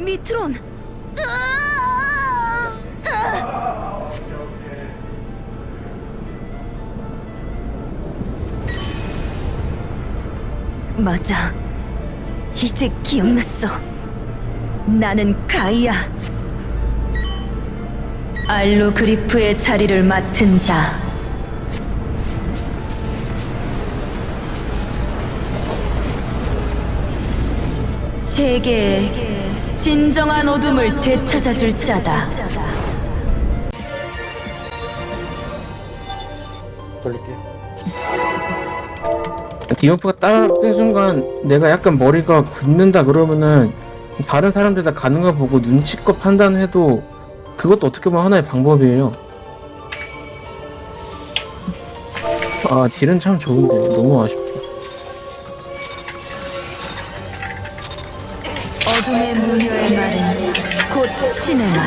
미트론! 맞아. 이제 기억났어. 나는 가이아. 알루 그리프의 자리를 맡은 자. 세계의 진정한 어둠을 되찾아줄 자다. 돌릴게. 디오프가 딱뜬 순간 내가 약간 머리가 굳는다 그러면은 다른 사람들 다 가는 거 보고 눈치껏 판단해도 그것도 어떻게 보면 하나의 방법이에요. 아 딜은 참 좋은데 너무 아쉽다. 어둠의 무녀의 말은 곧 신의 말.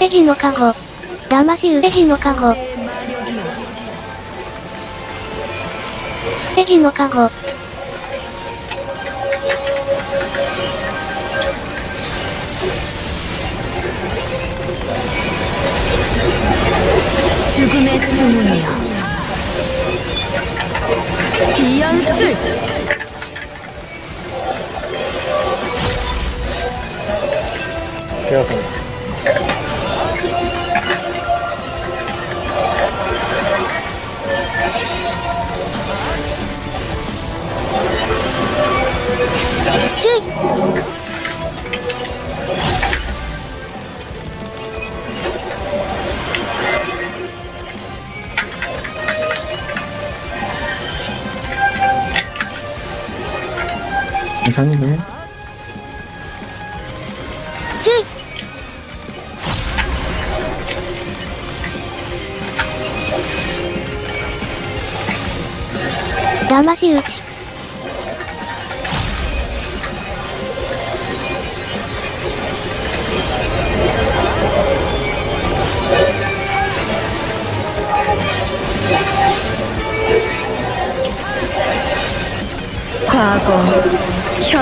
エジのカゴ。騙しうエジのカゴ。エジのカゴ。 죽음의 주문이여. 지연술! 제가 괜찮네. 지. 남아시 우치.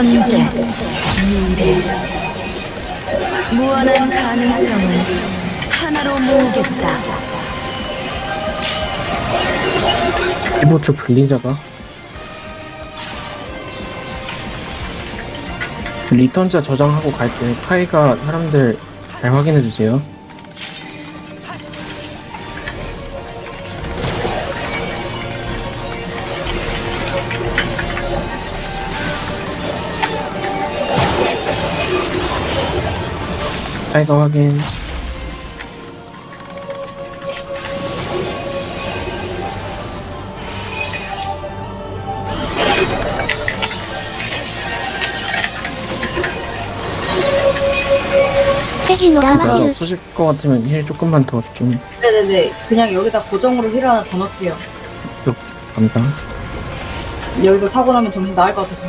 현재, 미래. 무한한 가능성을 하나로 모으겠다. 15초 블리자가 리턴자 저장하고 갈때 파이가 사람들 잘 확인해 주세요. 타이거 확인. 아, 쑤실 것 같으면 힐 조금만 더 좀 네네네. 그냥 여기다 고정으로 힐 하나 더 넣을게요. 감상. 여기서 사고 나면 정신 나갈 것 같아서.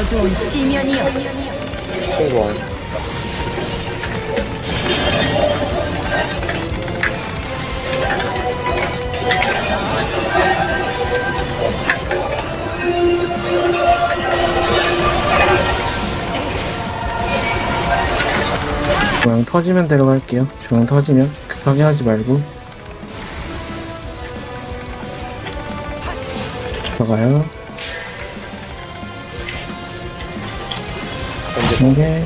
어두운 시면이여. 홍보한. 중앙 터지면 데려갈게요. 중앙 터지면 급하게 하지 말고 들어가요. 견제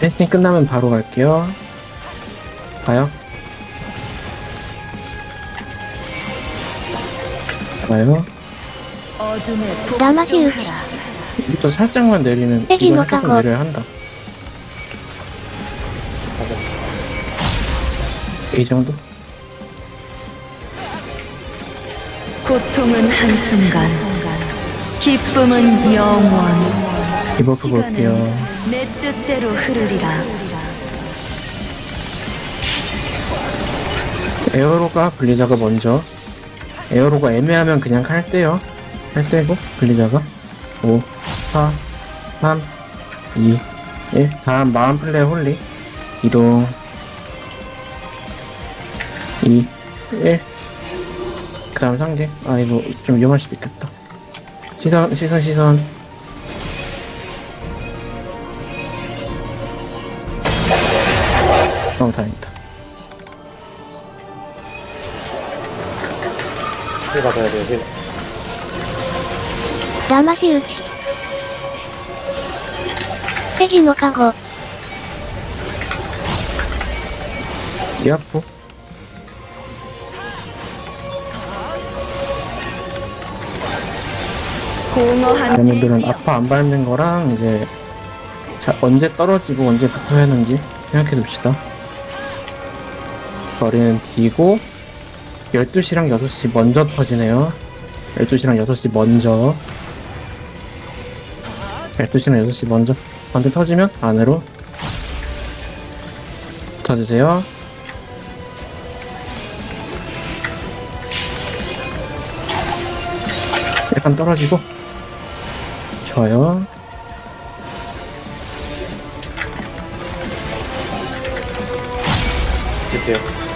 테스팅 끝나면 바로 갈게요. 가요? 가요? 나마시 이부터 살짝만 내리는 때리 이건 못한 거. 살짝 내려야 한다. 이 정도? 고통은 한순간, 기쁨은 영원. 디버프 볼게요. 내 뜻대로 흐르리라. 에어로가 블리자가 먼저. 에어로가 애매하면 그냥 칼 떼요. 칼 떼고 블리자가 5, 4, 3, 2, 1. 다음 마음 플레이 홀리. 이동. 2, 1. 그 다음 상계. 아, 이거 좀 위험할 수도 있겠다. 시선, 시선, 시선. 너무 다행이다. 힐 받아야 돼, 힐. 남아시 우치. 세기 노 가고. 야포. 얘네들은 아파 안 밟는 거랑 이제 자, 언제 떨어지고 언제 붙어야 하는지 생각해 둡시다. 거리는 D고 12시랑 6시 먼저 터지네요. 12시랑 6시 먼저 12시랑 6시 먼저 먼저 터지면 안으로 터주세요. 약간 떨어지고 좋아요. 주세요.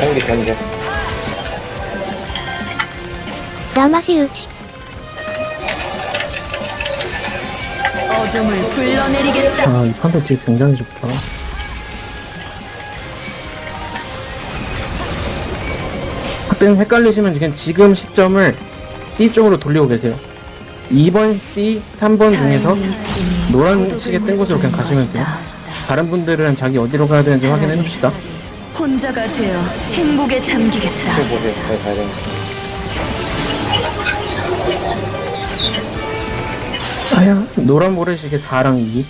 전기 전기 남아시 우치 어둠을 불러내리겠다. 아, 이 판도 딜 굉장히 좋다. 그땐 헷갈리시면 그냥 지금 시점을 C 쪽으로 돌리고 계세요. 2번 C, 3번 중에서 노란 식에 뜬 곳으로 그냥 가시면 돼요. 다른 분들은 자기 어디로 가야 되는지 확인해 봅시다. 혼자가 되어 행복에 잠기겠다. 아야. 노란 모래시계 4랑 2.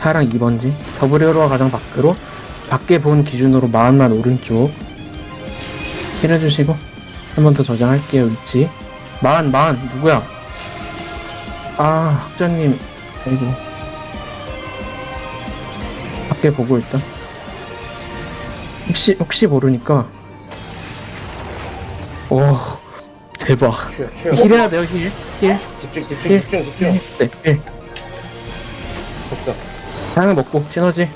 4랑 2번지. 더블에어로가 가장 밖으로. 밖에 본 기준으로 마음만 오른쪽. 힐해주시고. 한 번 더 저장할게요, 위치. 마흔, 누구야? 아, 학자님. 아이고. 밖에 보고 일단. 혹시, 혹시 모르니까. 오, 대박. 큐, 큐. 힐해야 돼요, 힐. 힐. 집중, 집중, 힐. 집중, 집중. 네, 힐. 됐어. 다양을 먹고 시너지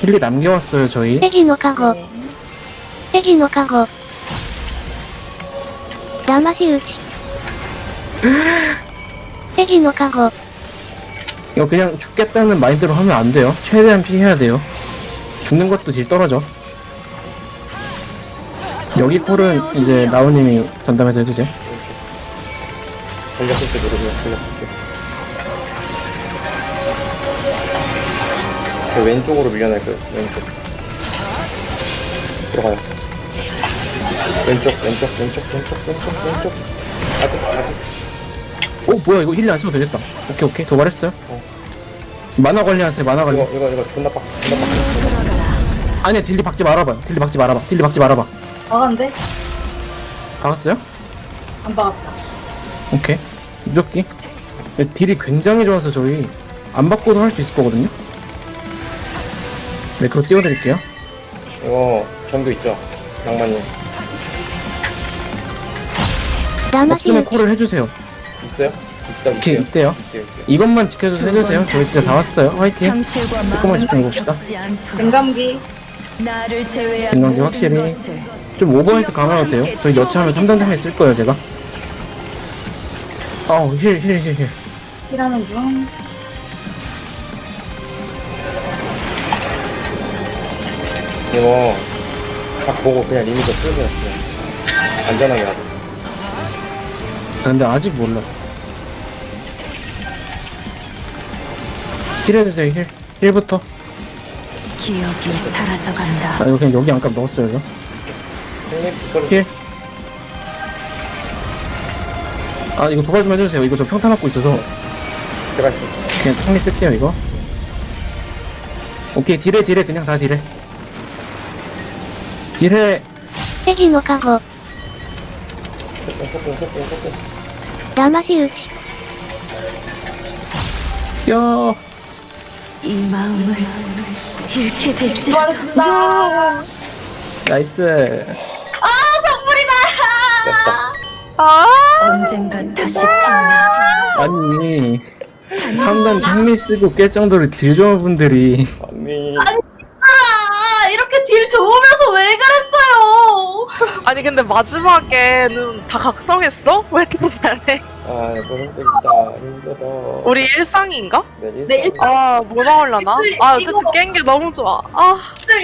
힐리 남겨왔어요 저희 敵のカゴ。敵のカゴ。騙し討ち。敵のカゴ。 이거 그냥 죽겠다는 마인드로 하면 안 돼요 최대한 피해야 돼요 죽는 것도 딜 떨어져 여기 콜은 이제 나우님이 전담해서 해주세요 걸렸을 때 누르세요. 걸렸을 때. 그 왼쪽으로 밀려날 거예요. 왼쪽. 들어가요. 왼쪽, 왼쪽, 왼쪽, 왼쪽, 왼쪽, 왼쪽. 아직, 아직. 오 뭐야 이거 힐리 안 써도 되겠다 오케이 오케이 도발했어요 어. 만화 관리하세요 만화 관리 이거, 이거, 이거 존나 빡, 존나 빡. 아니야 딜리 박지 말아봐요 딜리 박지 말아봐 딜리 박지 말아봐 막았는데? 박았어요? 안 막았다. 오케이. 무적기. 딜이 굉장히 좋아서 저희 안 받고도 할 수 있을 거거든요. 네, 그거 띄워드릴게요. 오, 전도 있죠. 낭만이. 없으면 콜을 해주세요. 있어요? 오케이, 있어요. 있대요. 이것만 지켜줘서 해주세요. 저희 진짜 다 왔어요. 화이팅. 상실과 조금만 집중해 봅시다. 냉감기. 냉감기 확실히 것을 좀 오버해서 강화해도 돼요 저희 여차하면 3단 장에 쓸 거예요 제가 어우 힐 힐 힐힐 힐하는 중. 이거 딱 보고 그냥 리미터 쓰세요. 그냥. 안전하게 하고. 근데 아직 몰라 힐 해주세요 힐 힐부터 기억이 사라져간다. 아 이거 그냥 여기 안값 넣었어요 걸 힐. 아 이거 도발 좀 해주세요 이거 저 평타 맞고 있어서 제가 있어. 그냥 창리 쓸게요 이거 오케이 딜해 딜해 그냥 다 딜해 딜해 敵のカゴ。 소금, 소금, 소금, 소금. 騙し討ち。 야 이 마음을 잃게 될지. 수고하셨습니다. 나이스 됐다. 언젠가 다시 태어나. 아니 3단 창리 쓰고 깰 정도로 딜 좋은 분들이 아니. 아, 이렇게 딜 좋으면서 왜 그랬어요? 아니 근데 마지막에는 다 각성했어? 왜 이렇게 잘해? 아 이거 힘들다 힘들어 우리 일상인가? 네, 네, 일상. 아 뭐 나올라나? 아 어쨌든 깬 게 너무 좋아 아